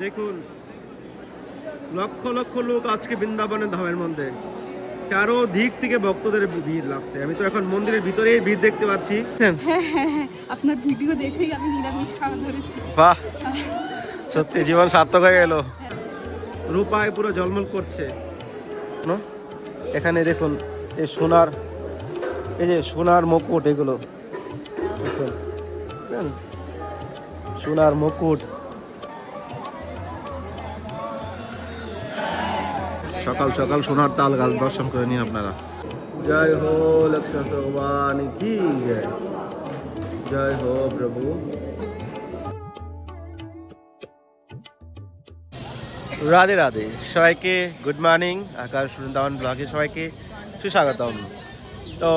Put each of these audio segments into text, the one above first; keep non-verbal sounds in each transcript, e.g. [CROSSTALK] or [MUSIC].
দেখুন লক্ষ লক্ষ লোক আজকে বৃন্দাবনের ধামের মধ্যে। চারো দিক থেকে ভক্তদের ভিড় লাগছে। আমি তো এখন মন্দিরের ভিতরেই ভিড় দেখতে পাচ্ছি। হ্যাঁ। হ্যাঁ হ্যাঁ আপনার ভিডিও দেখেই আমি নিরামিষ খাওয়া ধরেছি। বাহ! সত্যি জীবন সার্থক হয়ে গেল। রূপায় পুরো ঝলমল করছে। ন? এখানে দেখুন এই সোনার এই যে সোনার মুকুট এগুলো। দেখুন। সোনার মুকুট। সকাল সকাল সোনার তাল গাছ দর্শন করে নিন আপনারা। জয় হো লক্ষ্মণ ভগবান কি জয়। জয় হো প্রভু। রাধে রাধে সবাইকে গুড মর্নিং আকাশ বৃন্দাবন ব্লগে সবাইকে সুস্বাগতম। তো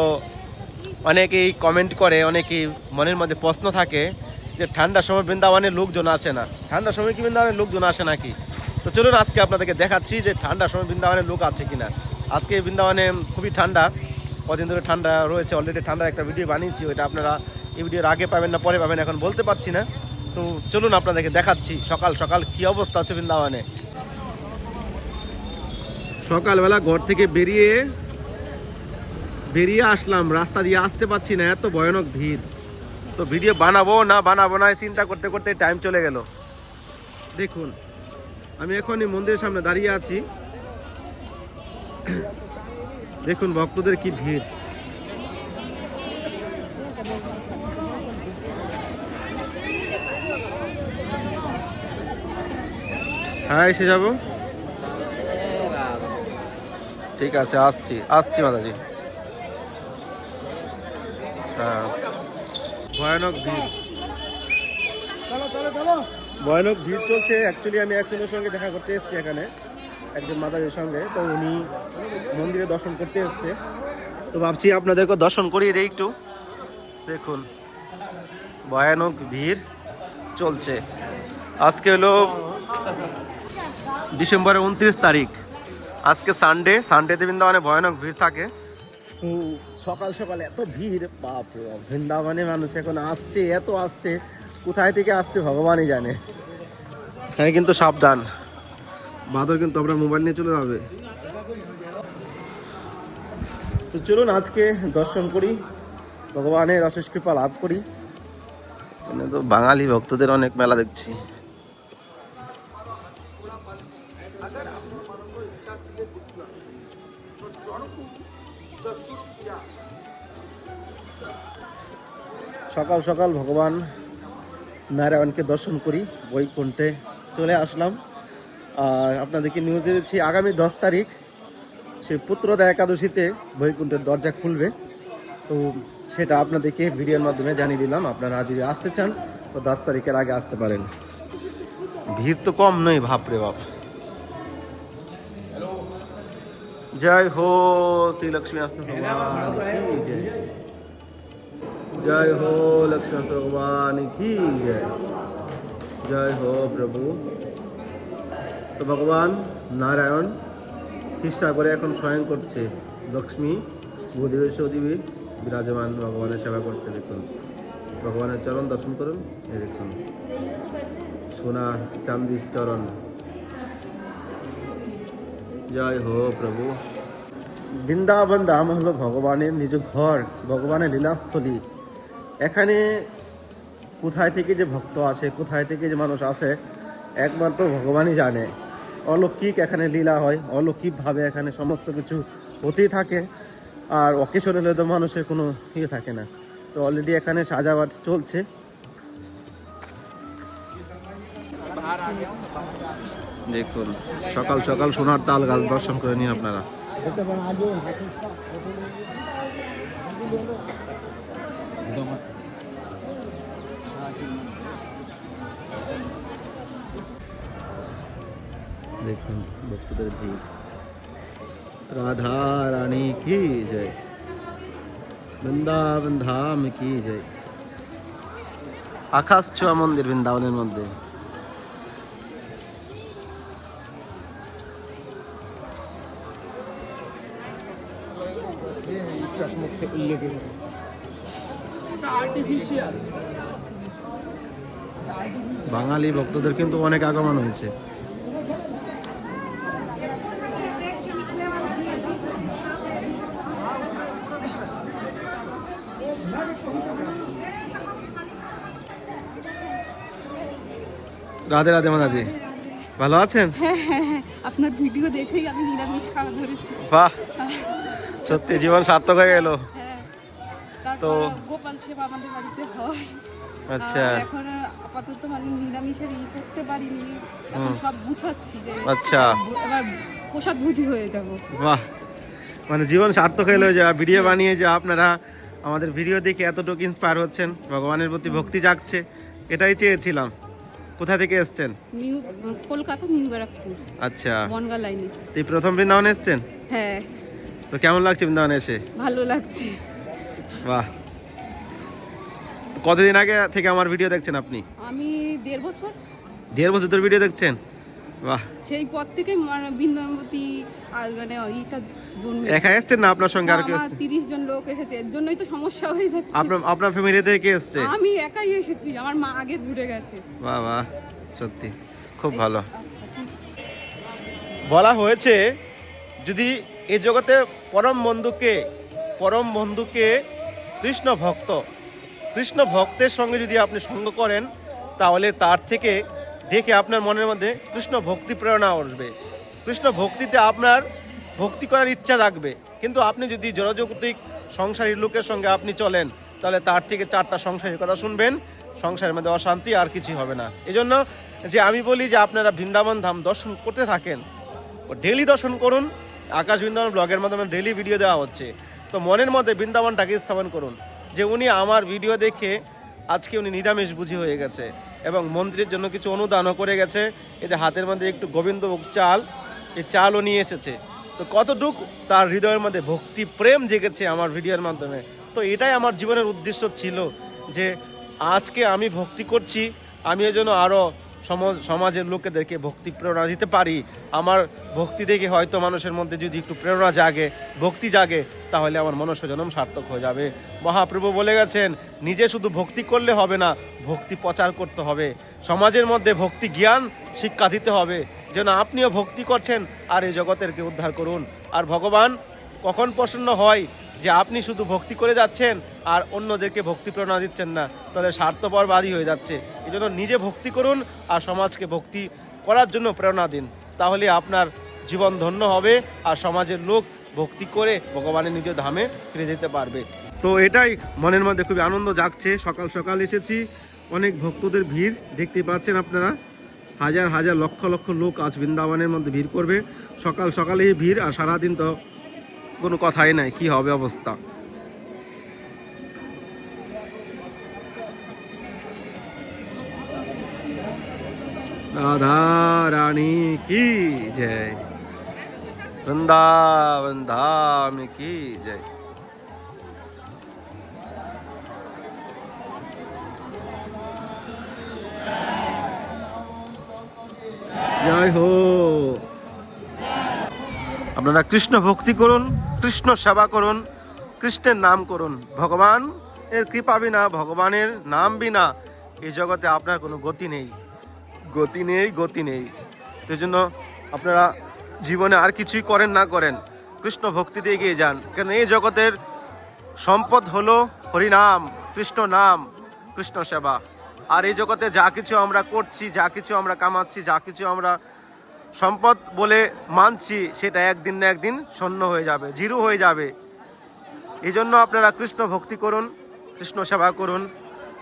অনেকেই কমেন্ট করে অনেকেই মনের মধ্যে প্রশ্ন থাকে যে ঠান্ডার সময় বৃন্দাবনে লোকজন আসে না। ঠান্ডার সময় কি বৃন্দাবনে লোকজন আসে নাকি? তো চলুন আজকে আপনাদেরকে দেখাচ্ছি যে ঠান্ডার সময় বৃন্দাবনে লোক আছে কিনা। আজকে বৃন্দাবনে খুবই ঠান্ডা, কদিন ধরে ঠান্ডা রয়েছে অলরেডি ঠান্ডার একটা ভিডিও বানিয়েছি, ওইটা আপনারা এই ভিডিওর আগে পাবেন না, পরে পাবেন, এখন বলতে পারছি না। তো চলুন আপনাদেরকে দেখাচ্ছি, সকাল সকাল কি অবস্থা আছে বৃন্দাবনে? সকালবেলা ঘর থেকে বেরিয়ে বেরিয়ে আসলাম, রাস্তা দিয়ে আসতে পারছি না, এত ভয়ানক ভিড়। তো ভিডিও বানাবো না বানাবো না, চিন্তা করতে করতে টাইম চলে গেল। দেখুন আমি এখন এই মন্দিরের সামনে দাঁড়িয়ে আছি। দেখুন ভক্তদের কি ভিড়। হ্যাঁ এসে যাব। ঠিক আছে, আসছি আসছি মাতাজি। হ্যাঁ। ভয়ানক ভিড়। ভয়ানক ভিড় চলছে। অ্যাকচুয়ালি আমি একজনের সঙ্গে দেখা করতে এসেছি এখানে একজন মাতাজির সঙ্গে। তো উনি মন্দিরে দর্শন করতে এসছে। তো ভাবছি আপনাদেরকে দর্শন করিয়ে দিই একটু। দেখুন ভয়ানক ভিড় চলছে। আজকে হলো ডিসেম্বরের উনত্রিশ তারিখ। আজকে সানডে সানডেতে বৃন্দাবনে ভয়ানক ভিড় থাকে। সকাল সকাল এত ভিড় বাপ, বৃন্দাবনে মানুষ এখন আসছে এত আসছে। কোথায় থেকে আসছে ভগবানই জানে। এখানে কিন্তু সাবধান। বাদর কিন্তু আমরা মোবাইল নিয়ে চলে যাবে। তো চলুন আজকে দর্শন করি ভগবানের অশেষ কৃপা লাভ করি। এখানে তো বাঙালি ভক্তদের অনেক মেলা দেখছি। সকাল সকাল ভগবান নারায়ণকে দর্শন করি বৈকুণ্ঠে চলে আসলাম। আর আপনাদেরকে নিউজ দিয়ে দিচ্ছি আগামী দশ তারিখ সেই পুত্রদা একাদশীতে বৈকুণ্ঠের দরজা খুলবে। তো সেটা আপনাদেরকে ভিডিওর মাধ্যমে জানিয়ে দিলাম আপনারা যদি আসতে চান তো দশ তারিখের আগে আসতে পারেন। ভিড় তো কম নয় বাপরে বাপ। জয় হো শ্রী লক্ষ্মী নারায়ণ জয়। হো লক্ষ্মণ ভগবান কি জয়। জয় হো প্রভু। তো ভগবান নারায়ণ করে এখন স্বয়ং করছে। লক্ষ্মী ভূদেবী সৌদেবী বিরাজমান, ভগবানের সেবা করছে, দেখুন। ভগবানের চরণ দর্শন করুন, এই দেখুন। সোনা চান্দি চরণ। জয় হো প্রভু। বৃন্দাবন ধাম হলো ভগবানের নিজ ঘর, ভগবানের লীলাস্থলী। এখানে কোথায় থেকে যে ভক্ত আসে কোথায় থেকে যে মানুষ আসে একমাত্র ভগবানই জানে। অলৌকিক এখানে লীলা হয় অলৌকিকভাবে এখানে সমস্ত কিছু হতেই থাকে। আর অকেশন হলে তো মানুষের কোনো ইয়ে থাকে না। তো অলরেডি এখানে সাজাবাট চলছে। দেখুন সকাল সকাল সোনার তাল গাছ দর্শন করে নিন আপনারা। দেখুন ভক্তদের ভিড়। রাধা রানী কি জয়। বৃন্দাবন ধাম কি জয়। আকাশ ছোঁয়া মন্দির বৃন্দাবনের মধ্যে। আর্টিফিশিয়াল বাঙালি ভক্তদের কিন্তু অনেক আগমন হয়েছে। রাধে রাধে মাদাজি ভালো আছেন? [LAUGHS] আপনার ভিডিও দেখেই আমি নিরামিষ খাওয়া ধরেছি। বাহ! সত্যি জীবন সার্থক হয়ে গেল। হ্যাঁ তো- গোপাল সেবা আমাদের বাড়িতে হয়। আচ্ছা। এখন আপাতত মানে নিরামিষের ই করতে পারিনি। এখন সব যে আচ্ছা। এবার প্রসাদ ভুজি হয়ে যাব। বাহ। মানে জীবন সার্থক হয়ে যে ভিডিও বানিয়ে যে আপনারা আমাদের ভিডিও দেখে এতটুকু ইন্সপায়ার হচ্ছেন ভগবানের প্রতি ভক্তি জাগছে এটাই চেয়েছিলাম। কোথা থেকে এসছেন? New Kolkata new Barrackpore. আচ্ছা। বনগা লাইনে তো এই প্রথম বৃন্দাবনে এসছেন? হ্যাঁ। তো কেমন লাগছে বৃন্দাবনে এসে? ভালো লাগছে। বাহ। কতদিন আগে থেকে আমার ভিডিও দেখছেন আপনি? আমি দেড় বছর। দেড় বছর ধরে ভিডিও দেখছেন? বাহ। সেই পর থেকে মানে বৃন্দাবতী আর মানে জন্মে একা এসছেন না আপনার সঙ্গে আর কেউ এসছে? তিরিশ জন লোক এসেছে। এর জন্যই তো সমস্যা হয়ে যাচ্ছে। আপনার আপনার ফ্যামিলি থেকে কে এসছে? আমি একাই এসেছি। আমার মা আগে ঘুরে গেছে। বাহ বাহ। সত্যি। খুব ভালো। বলা হয়েছে যদি এই জগতে পরম বন্ধুকে পরম বন্ধুকে কৃষ্ণ ভক্ত কৃষ্ণ ভক্তের সঙ্গে যদি আপনি সঙ্গ করেন, তাহলে তার থেকে দেখে আপনার মনের মধ্যে কৃষ্ণ ভক্তি প্রেরণা আসবে। কৃষ্ণ ভক্তিতে আপনার ভক্তি করার ইচ্ছা থাকবে কিন্তু আপনি যদি জনযৌক্তিক সংসারী লোকের সঙ্গে আপনি চলেন, তাহলে তার থেকে চারটা সংসারের কথা শুনবেন। সংসারের মধ্যে অশান্তি আর কিছু হবে না। এজন্য যে আমি বলি যে আপনারা বৃন্দাবন ধাম দর্শন করতে থাকেন ডেলি দর্শন করুন। আকাশ বৃন্দাবন ব্লগের মাধ্যমে ডেলি ভিডিও দেওয়া হচ্ছে। তো মনের মধ্যে বৃন্দাবনটাকে স্থাপন করুন। যে উনি আমার ভিডিও দেখে আজকে উনি নিরামিষ বুঝি হয়ে গেছে এবং মন্দিরের জন্য কিছু অনুদানও করে গেছে। এতে হাতের মধ্যে একটু গোবিন্দভোগ চাল, এই চালও নিয়ে এসেছে। তো কতটুক তার হৃদয়ের মধ্যে ভক্তি, প্রেম জেগেছে আমার ভিডিওর মাধ্যমে। তো এটাই আমার জীবনের উদ্দেশ্য ছিল যে আজকে আমি ভক্তি করছি আমি এজন্য আরও সমাজ সমাজের লোকেদেরকে ভক্তি প্রেরণা দিতে পারি। আমার ভক্তি দেখে হয়তো মানুষের মধ্যে যদি একটু প্রেরণা জাগে, ভক্তি জাগে, তাহলে আমার মনুষ্য জন্ম সার্থক হয়ে যাবে। মহাপ্রভু বলে গেছেন, নিজে শুধু ভক্তি করলে হবে না, ভক্তি প্রচার করতে হবে। সমাজের মধ্যে ভক্তি জ্ঞান, শিক্ষা দিতে হবে। যেন আপনিও ভক্তি করছেন, আর এই জগতেরকে উদ্ধার করুন। আর ভগবান কখন প্রসন্ন হয় যে আপনি শুধু ভক্তি করে যাচ্ছেন আর অন্যদেরকে ভক্তি প্রেরণা দিচ্ছেন না, তাহলে স্বার্থপরবাদী হয়ে যাচ্ছে। এই জন্য নিজে ভক্তি করুন আর সমাজকে ভক্তি করার জন্য প্রেরণা দিন। তাহলে আপনার জীবন ধন্য হবে আর সমাজের লোক ভক্তি করে ভগবানের নিজ ধামে ফিরে যেতে পারবে। তো এটাই মনের মধ্যে খুবই আনন্দ জাগছে। সকাল সকাল এসেছি, অনেক ভক্তদের ভিড় দেখতে পাচ্ছেন আপনারা। হাজার হাজার লক্ষ লক্ষ লোক আজ বৃন্দাবনের মধ্যে ভিড় করবে। সকাল সকালেই ভিড় আর সারাদিন তো কোনো কথাই নাই, কি হবে অবস্থা? রাধা রানী কি জয়? বৃন্দাবন ধাম কি জয়? জয় হোক। আপনারা কৃষ্ণ ভক্তি করুন, কৃষ্ণ সেবা করুন, কৃষ্ণের নাম করুন। ভগবান, এর কৃপা বিনা, ভগবানের নাম বিনা এই জগতে আপনার কোনো গতি নেই। গতি নেই গতি নেই। সেই জন্য আপনারা জীবনে আর কিছুই করেন না করেন, কৃষ্ণ ভক্তিতে এগিয়ে যান। কেন এই জগতের সম্পদ হলো হরিনাম, কৃষ্ণ নাম, কৃষ্ণ সেবা। আর এই জগতে যা কিছু আমরা করছি, যা কিছু আমরা কামাচ্ছি, যা কিছু আমরা সম্পদ বলে মানছি, সেটা একদিন না একদিন শূন্য হয়ে যাবে, জিরো হয়ে যাবে। এই জন্য আপনারা কৃষ্ণ ভক্তি করুন, কৃষ্ণ সেবা করুন,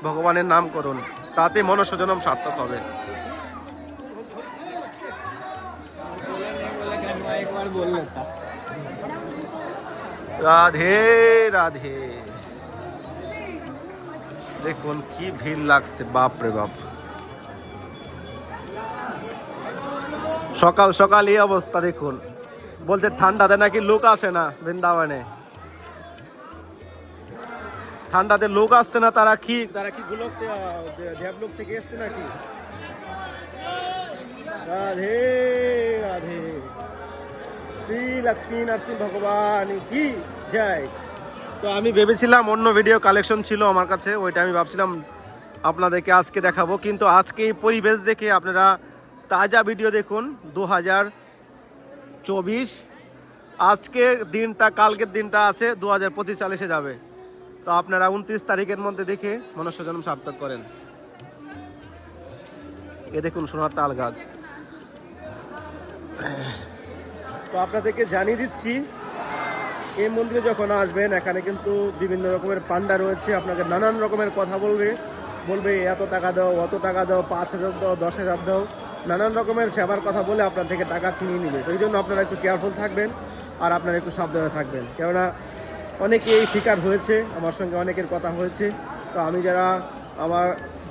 ভগবানের নাম করুন, তাতে মনুষ্য জনম সার্থক হবে। রাধে রাধে। দেখুন, কি ভিড় লাগছে বাপ রে বাপ। সকাল সকাল এই অবস্থা দেখুন। বলছে ঠান্ডাতে নাকি লোক আসে না বৃন্দাবনে। ঠান্ডাতে লোক আসছে না তারা কি তারা কি ডেভলপ থেকে এসছে নাকি? রাধে রাধে। শ্রী লক্ষ্মী নরসিংহ ভগবান কি? জয়। তো আমি ভেবেছিলাম অন্য ভিডিও কালেকশন ছিল আমার কাছে ওইটা আমি ভাবছিলাম আপনাদেরকে আজকে দেখাবো কিন্তু আজকে এই পরিবেশ দেখে আপনারা তাজা ভিডিও দেখুন দু হাজার চব্বিশ। আজকে দিনটা, কালকের দিনটা আছে দু হাজার পঁচিশ সালে এসে যাবে। তো আপনারা উনত্রিশ তারিখের মধ্যে দেখে মনুষ্য জন্ম সার্থক করেন। এ দেখুন সোনার তাল গাছ। তো আপনাদেরকে জানিয়ে দিচ্ছি এই মন্দিরে যখন আসবেন, এখানে কিন্তু বিভিন্ন রকমের পান্ডা রয়েছে, আপনাকে নানান রকমের কথা বলবে। বলবে, এত টাকা দাও, অত টাকা দাও, পাঁচ হাজার দাও, দশ হাজার দাও। নানান রকমের সেবার কথা বলে আপনার থেকে টাকা ছিনিয়ে নেবে। এই জন্য আপনারা একটু কেয়ারফুল থাকবেন আর আপনারা একটু সাবধানে থাকবেন। কেননা অনেকে এই শিকার হয়েছে, আমার সঙ্গে অনেকের কথা হয়েছে। তো আমি যারা আমার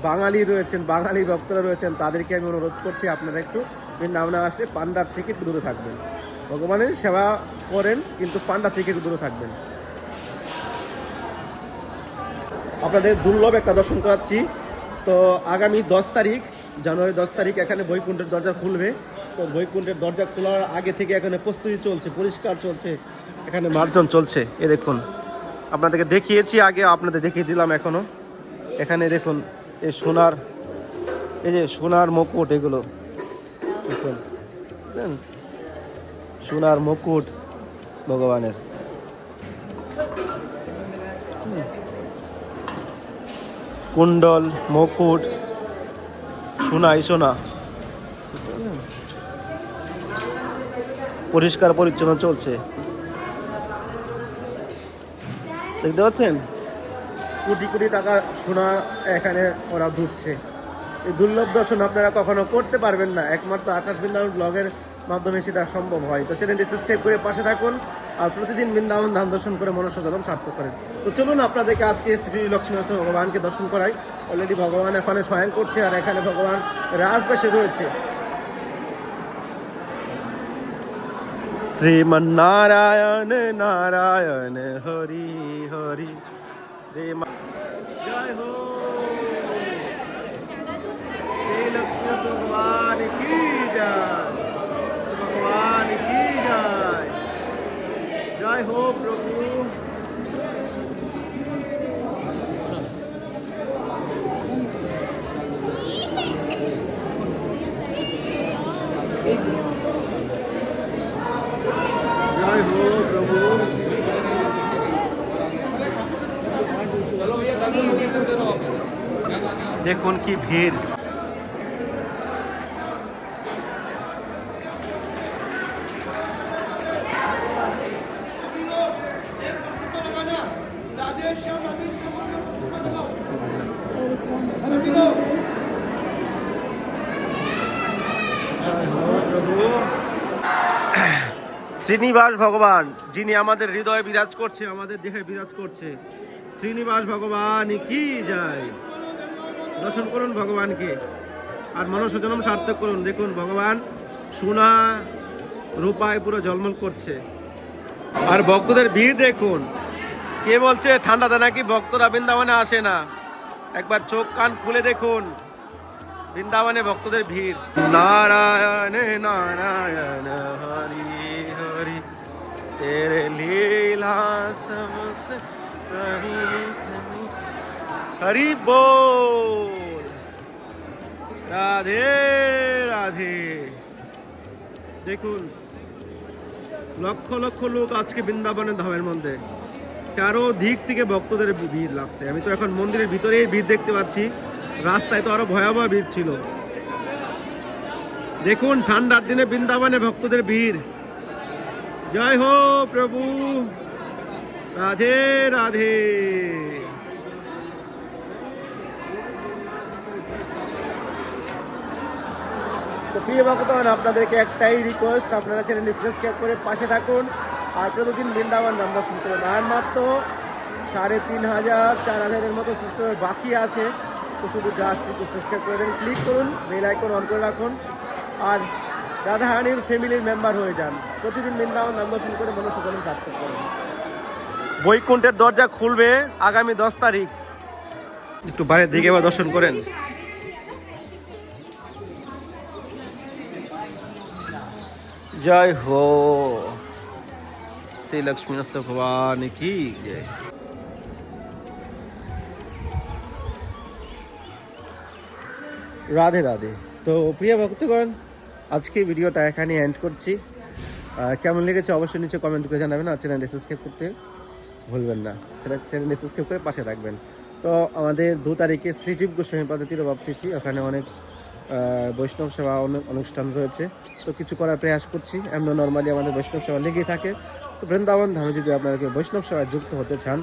বাঙালি রয়েছেন, বাঙালি ভক্তরা রয়েছেন, তাদেরকে আমি অনুরোধ করছি আপনারা একটু বৃন্দাবনে আসলে পান্ডার থেকে একটু দূরে থাকবেন। ভগবানের সেবা করেন, কিন্তু পান্ডা থেকে একটু দূরে থাকবেন। আপনাদের দুর্লভ একটা দর্শন করাচ্ছি। তো আগামী দশ তারিখ জানুয়ারি দশ তারিখ এখানে বৈকুণ্ঠের দরজা খুলবে। তো বৈকুণ্ঠের দরজা খোলার আগে থেকে এখানে প্রস্তুতি চলছে, পরিষ্কার চলছে। এখানে মার্জন চলছে, এ দেখুন। আপনাদেরকে দেখিয়েছি আগে, আপনাদের দেখিয়ে দিলাম এখনও। এখানে দেখুন, এই সোনার, এই যে সোনার মুকুট এগুলো। দেখুন? সোনার মুকুট ভগবানের। কুণ্ডল, মুকুট সোনাই সোনা বুঝলেন? পরিষ্কার পরিচ্ছন্ন চলছে। দেখতে পাচ্ছেন? কোটি কোটি টাকা সোনা এখানে ওরা ধুচ্ছে। এই দুর্লভ দর্শন আপনারা কখনো করতে পারবেন না। একমাত্র আকাশ বৃন্দাবন ব্লগের মাধ্যমে সেটা সম্ভব হয়। তো চ্যানেলটি সাবস্ক্রাইব করে পাশে থাকুন। আর প্রতিদিন বৃন্দাবন ধাম দর্শন করে মনসাধনম সার্থক করেন। তো চলুন আপনাদেরকে আজকে শ্রী লক্ষ্মী ভগবানকে দর্শন করাই। অলরেডি ভগবান এখানে স্বয়ং করছে আর এখানে ভগবান রাজবাসে রয়েছে। শ্রীমন্নারায়ণ, নারায়ণ, হরি হরি। শ্রীম জয় হো। লক্ষ্মী ভগবান। জয় হো প্রভু। জয় হো প্রভু। দেখুন কি ভিড়। শ্রীনিবাস ভগবান, যিনি আমাদের হৃদয়ে বিরাজ করছে, আমাদের দেহে বিরাজ করছে। শ্রীনিবাস ভগবান কি যায়? দর্শন করুন ভগবানকে। আর মনুষ্য জন্ম সার্থক করুন। দেখুন, ভগবান সোনা, রূপায় পুরো ঝলমল করছে। আর ভক্তদের ভিড় দেখুন। কে বলছে, ঠান্ডাতে নাকি ভক্তরা বৃন্দাবনে আসে না? একবার চোখ, কান খুলে দেখুন। বৃন্দাবনে ভক্তদের ভিড়। নারায়ণ নারায়ণ, হরি। তেরে লীলা কহি। হরি বল রাধে রাধে দেখুন লক্ষ লক্ষ লোক আজকে বৃন্দাবনের ধামের মধ্যে। চারো দিক থেকে ভক্তদের ভিড় লাগছে। আমি তো এখন মন্দিরের ভিতরেই ভিড় দেখতে পাচ্ছি। রাস্তায় তো আরও ভয়াবহ ভিড় ছিল। দেখুন, ঠান্ডার দিনে বৃন্দাবনে ভক্তদের ভিড়। জয় হো প্রভু। রাধে রাধে। তো প্রিয় ভক্তগণ, আপনাদেরকে একটাই রিকোয়েস্ট আপনারা চ্যানেলটি সাবস্ক্রাইব করে পাশে থাকুন। আর প্রতিদিন বৃন্দাবন নাম দর্শন করুন। আর মাত্র সাড়ে তিন হাজার, চার হাজারের মতো সিস্টেমের বাকি আছে। তো শুধু জাস্ট সাবস্ক্রাইব করে দেন ক্লিক করুন বেল আইকন অন করে রাখুন। আর রাধাহানির ফ্যামিলির মেম্বার হয়ে যান। প্রতিদিন বৃন্দাবন নাম দর্শন করে মনুষ্য জন্ম প্রাপ্ত করুন। বৈকুণ্ঠের দরজা খুলবে আগামী দশ তারিখ। একটু বাইরের দিকে বা দর্শন করেন। জয় হো। শ্রী লক্ষ্মী ভগবান কি রাধে রাধে। তো প্রিয় ভক্তগণ আজকে ভিডিওটা এখানে এন্ড করছি। কেমন লেগেছে অবশ্যই নিচে কমেন্ট করে জানাবেন আর চ্যানেল সাবস্ক্রাইব করতে ভুলবেন না। সেটা চ্যানেল সাবস্ক্রাইব করে পাশে রাখবেন তো আমাদের দু তারিখে শ্রীজীব গোস্বামী পদ্ধতির ভাবতেছি ওখানে অনেক বৈষ্ণব সেবা অনুষ্ঠান রয়েছে। তো কিছু করার প্রয়াস করছি। এমন নর্মালি আমাদের বৈষ্ণব সেবা লেগেই থাকে। তো বৃন্দাবন ধামে যদি আপনারা কেউ বৈষ্ণব সেবায় যুক্ত হতে চান,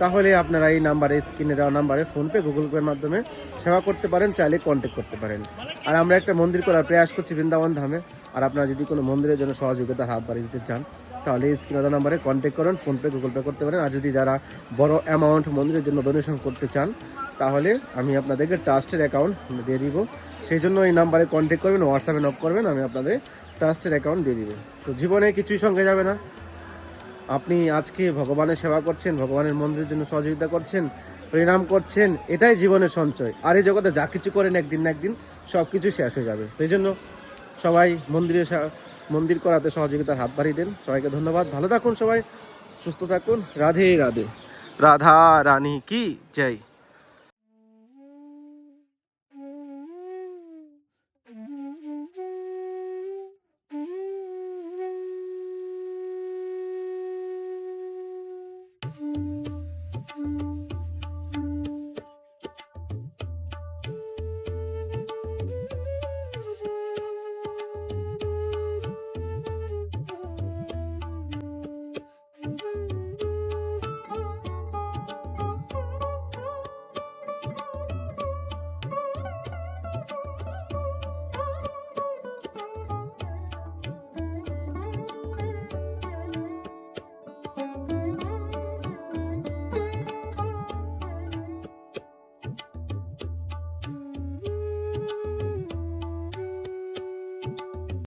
তাহলে আপনারা এই নাম্বারে স্ক্রিনে দেওয়া নাম্বারে ফোনপে গুগল পের মাধ্যমে সেবা করতে পারেন, চাইলে কন্ট্যাক্ট করতে পারেন। আর আমরা একটা মন্দির করার প্রয়াস করছি বৃন্দাবন ধামে। আর আপনারা যদি কোনো মন্দিরের জন্য সহযোগিতার হাত বাড়িয়ে দিতে চান, তাহলে এই স্ক্রিনে দেওয়া নাম্বারে কন্ট্যাক্ট করুন ফোনপে গুগল পে করতে পারেন। আর যদি যারা বড় অ্যামাউন্ট মন্দিরের জন্য ডোনেশন করতে চান, তাহলে আমি আপনাদেরকে ট্রাস্টের অ্যাকাউন্ট দিয়ে দিব। সেই জন্য এই নাম্বারে কন্ট্যাক্ট করবেন হোয়াটসঅ্যাপে নক করবেন, আমি আপনাদের ট্রাস্টের অ্যাকাউন্ট দিয়ে দিব। তো জীবনে কিছুই সঙ্গে যাবে না। আপনি আজকে ভগবানের সেবা করছেন, ভগবানের মন্দিরের জন্য সহযোগিতা করছেন পরিণাম করছেন, এটাই জীবনের সঞ্চয়। আর এই জগতে যা কিছু করেন একদিন না একদিন সব কিছু শেষ হয়ে যাবে। তো জন্য সবাই মন্দিরে মন্দির করাতে সহযোগিতার হাত বাড়িয়ে দেন। সবাইকে ধন্যবাদ। ভালো থাকুন সবাই, সুস্থ থাকুন। রাধে রাধে। রাধা রানী কি? জয়।